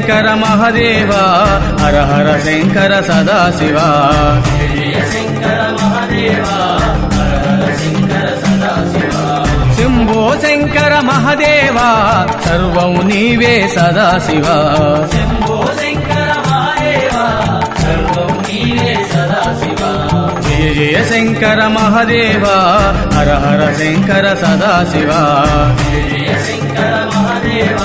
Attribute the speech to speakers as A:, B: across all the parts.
A: శంకర మహదేవ హర హర శంకర సదాశివ. శంభో శంకర మహదేవ సర్వం నీవే సదాశివ. జయ జయ శంకర మహదేవ హర హర శంకర సదాశివ. జయ శంకర మహదేవ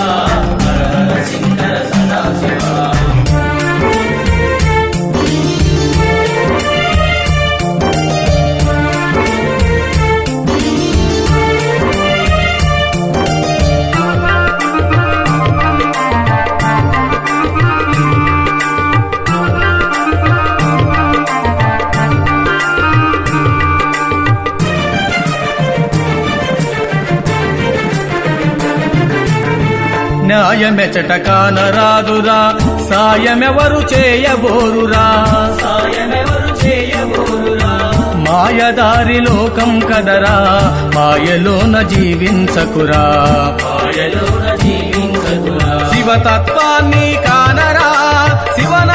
A: న్యాయమెచట కానరాదురా సాయమెవరు చేయబోరురా. మాయదారి లోకం కదరా. మాయలోన జీవించకురా. శివతత్వాన్ని కానరా. శివనామాన్ని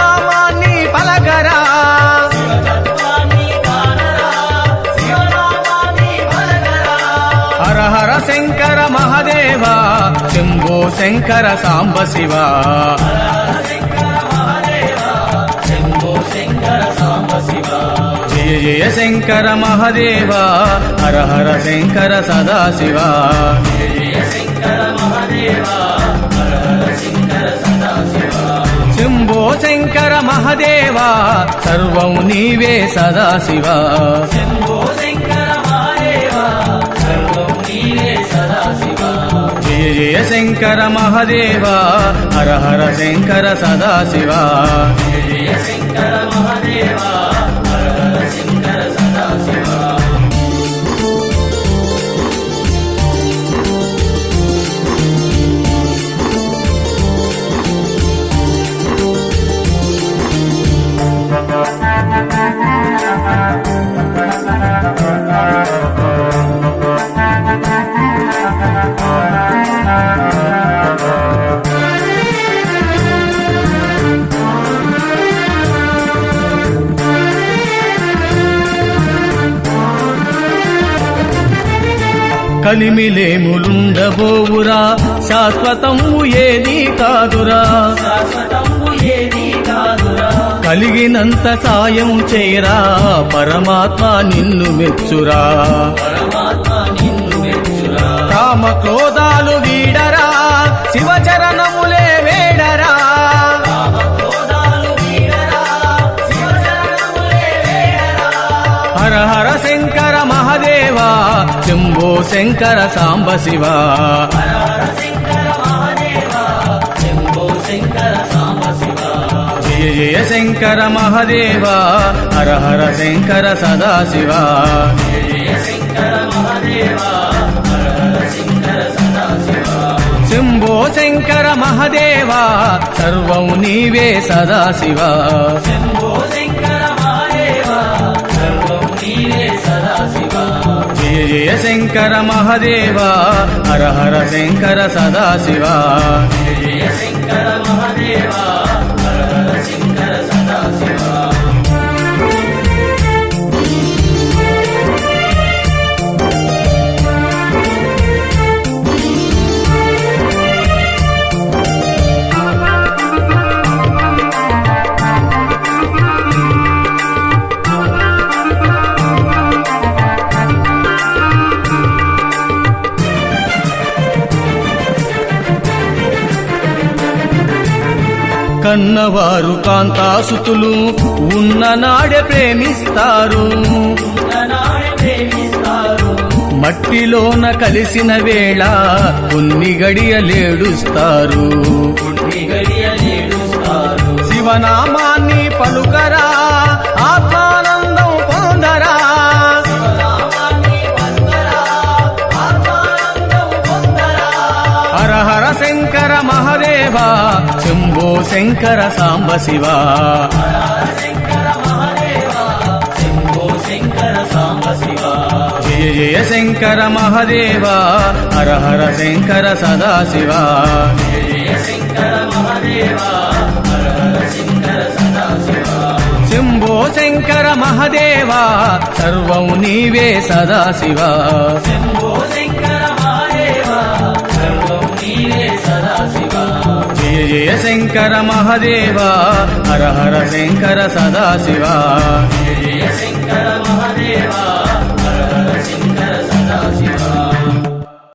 A: శంకర సాంబ శివ. జయ జయ శంకర మహదేవ హర హర శంకర సదాశివ. శంభో శంకర మహదేవ సర్వం నీవే సదాశివ. శంభో శంకర జయ శంకర మహదేవ హర హర శంకర సదాశివ. కలిమిలేములుండబోవురా శాశ్వతము ఏది కాదురా. కలిగినంత సాయం చేయరా. పరమాత్మ నిన్ను మెచ్చురా. కామ క్రోధాలు శంకర సాంబ శివ. జయ జయ శంకర మహదేవ. హర హర శంకర సదాశివ. శంభో శంకర మహదేవ. సర్వం నీవే సదాశివ. జయ జయ శంకర మహదేవ హర హర శంకర సదాశివ. జయ శంకర మహదేవా. కన్నవారు కాంతాసుతులు ఉన్న నాడే ప్రేమిస్తారు. మట్టిలోన కలిసిన వేళ కొన్ని గడియలేడుస్తారు శివనామాన్ని పలుకరా ఓ శంకర సాంబ శివ. జయ జయ శంకర మహదేవా హర హర శంకర సదాశివ. శంభో శంకర మహదేవా సర్వం నీవే సదాశివ. జయ జయ శంకర మహదేవ హర హర శంకర సదాశివ. జయ శంకర మహదేవ హర హర శంకర సదాశివ.